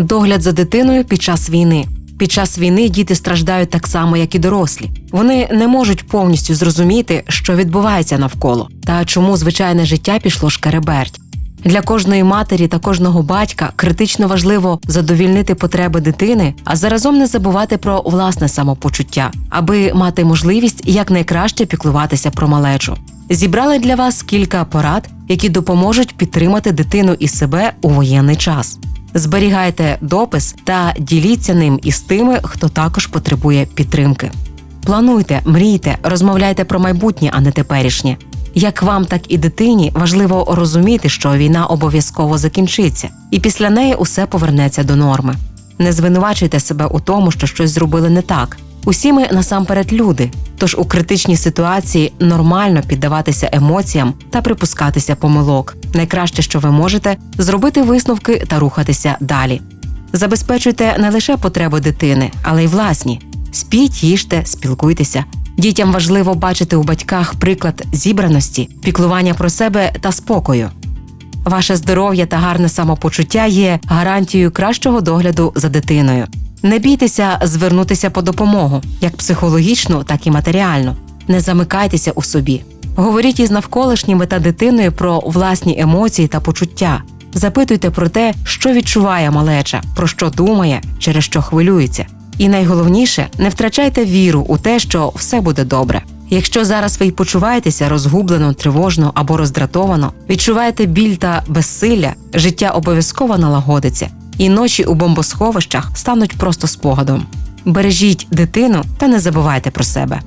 Догляд за дитиною під час війни. Під час війни діти страждають так само, як і дорослі. Вони не можуть повністю зрозуміти, що відбувається навколо, та чому звичайне життя пішло шкереберть. Для кожної матері та кожного батька критично важливо задовільнити потреби дитини, а заразом не забувати про власне самопочуття, аби мати можливість якнайкраще піклуватися про малечу. Зібрали для вас кілька порад, які допоможуть підтримати дитину і себе у воєнний час. Зберігайте допис та діліться ним із тими, хто також потребує підтримки. Плануйте, мрійте, розмовляйте про майбутнє, а не теперішнє. Як вам, так і дитині важливо розуміти, що війна обов'язково закінчиться, і після неї усе повернеться до норми. Не звинувачуйте себе у тому, що щось зробили не так. Усі ми насамперед люди, тож у критичній ситуації нормально піддаватися емоціям та припускатися помилок. Найкраще, що ви можете, зробити висновки та рухатися далі. Забезпечуйте не лише потреби дитини, але й власні. Спіть, їжте, спілкуйтеся. Дітям важливо бачити у батьках приклад зібраності, піклування про себе та спокою. Ваше здоров'я та гарне самопочуття є гарантією кращого догляду за дитиною. Не бійтеся звернутися по допомогу, як психологічну, так і матеріальну. Не замикайтеся у собі. Говоріть із навколишніми та дитиною про власні емоції та почуття. Запитуйте про те, що відчуває малеча, про що думає, через що хвилюється. І найголовніше, не втрачайте віру у те, що все буде добре. Якщо зараз ви почуваєтеся розгублено, тривожно або роздратовано, відчуваєте біль та безсилля, життя обов'язково налагодиться, і ночі у бомбосховищах стануть просто спогадом. Бережіть дитину та не забувайте про себе.